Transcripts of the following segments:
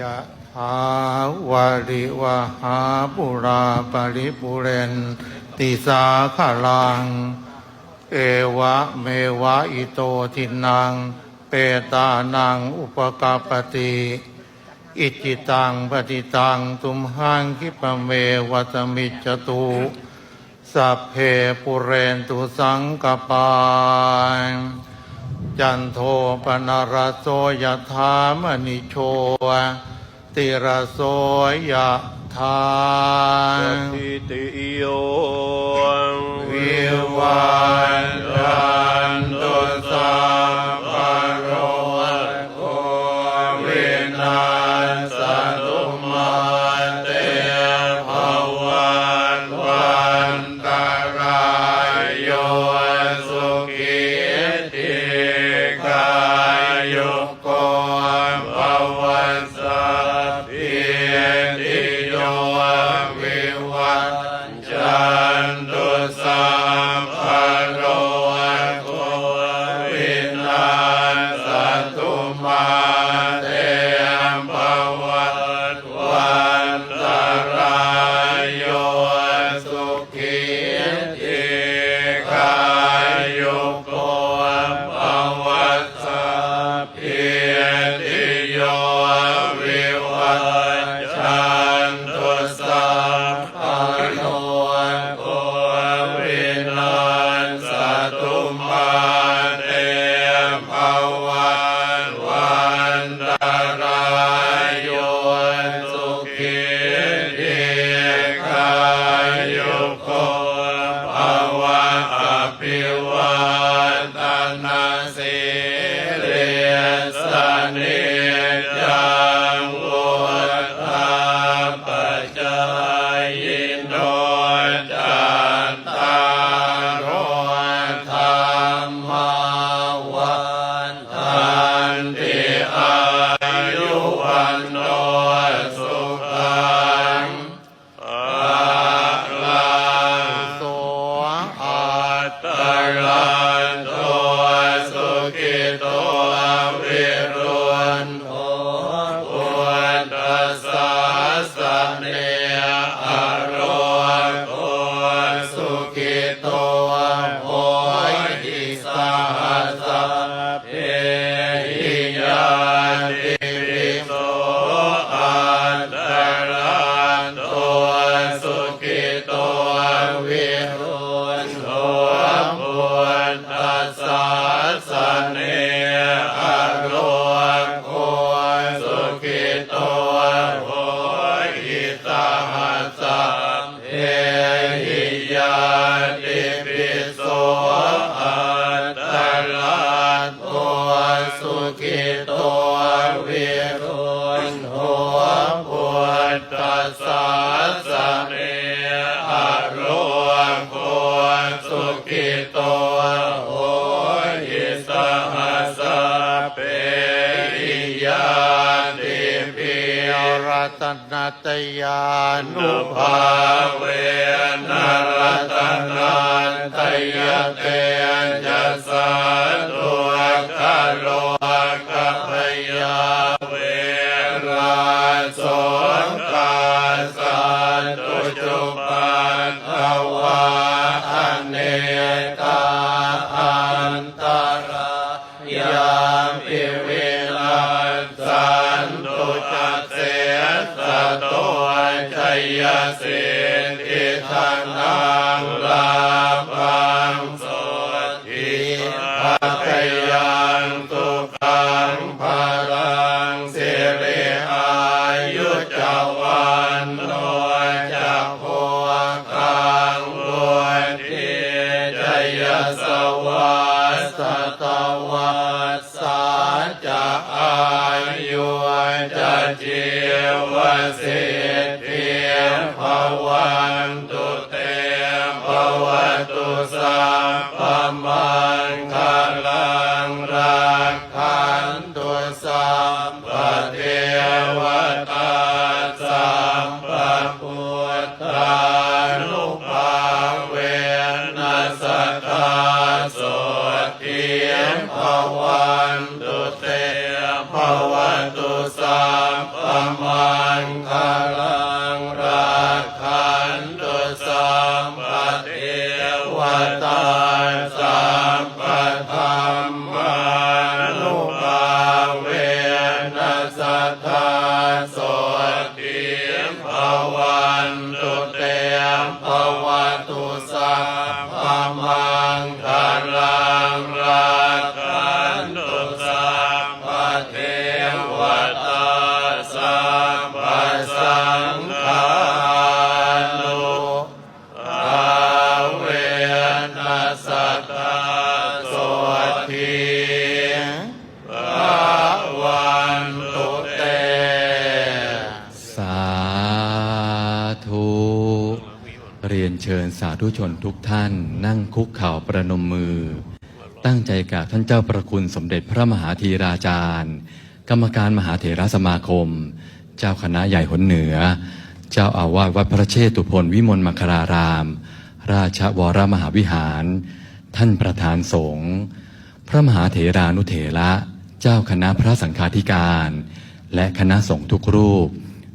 ยะหาวาริวะหาปุราปริปุเรนติสาขลัง เอวะเมวะอิโตทินัง เปตานังอุปกาปติอิจิตังปฏิตังตุมหังคิปะเมวัตมิจจตุสัพเพปุเรนตุสังกปาย จันโทปนรโสยธามณิโชติรโสยธาติติโย สุขิโตวิรุณโภปุตัสสะสะเนอโรโกสุขิโตโห วิรุณโภปุตตสสะสะเนอโรโกสุขิโตโหติสหัสสเปริยาติปิรัตนตยานุภาเวนรัตนันตยเตจะสา ยยสิทิทานังลาภังโสทิภัคยังตุขังภารังสิริอายุจวันโนจักโพคังบุญทิจยสวัสตวัสสาจะอายุจะจีวสิทธิ วันตุเตภวตุสัพพมังค ธุชนทุกท่าน นั่งคุกเข่าประนมมือ ตั้งใจกราบท่านเจ้าประคุณสมเด็จพระมหาธีราจารย์ กรรมการมหาเถรสมาคม เจ้าคณะใหญ่หนเหนือ เจ้าอาวาสวัดพระเชตุพนวิมลมังคลาราม ราชวรมหาวิหาร ท่านประธานสงฆ์พระมหาเถรานุเถระ เจ้าคณะพระสังฆาธิการ และคณะสงฆ์ทุกรูป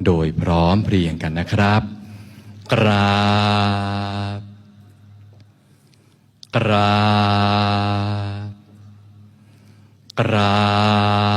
โดยพร้อมเพรียงกันนะครับกรา Kerak, kerak.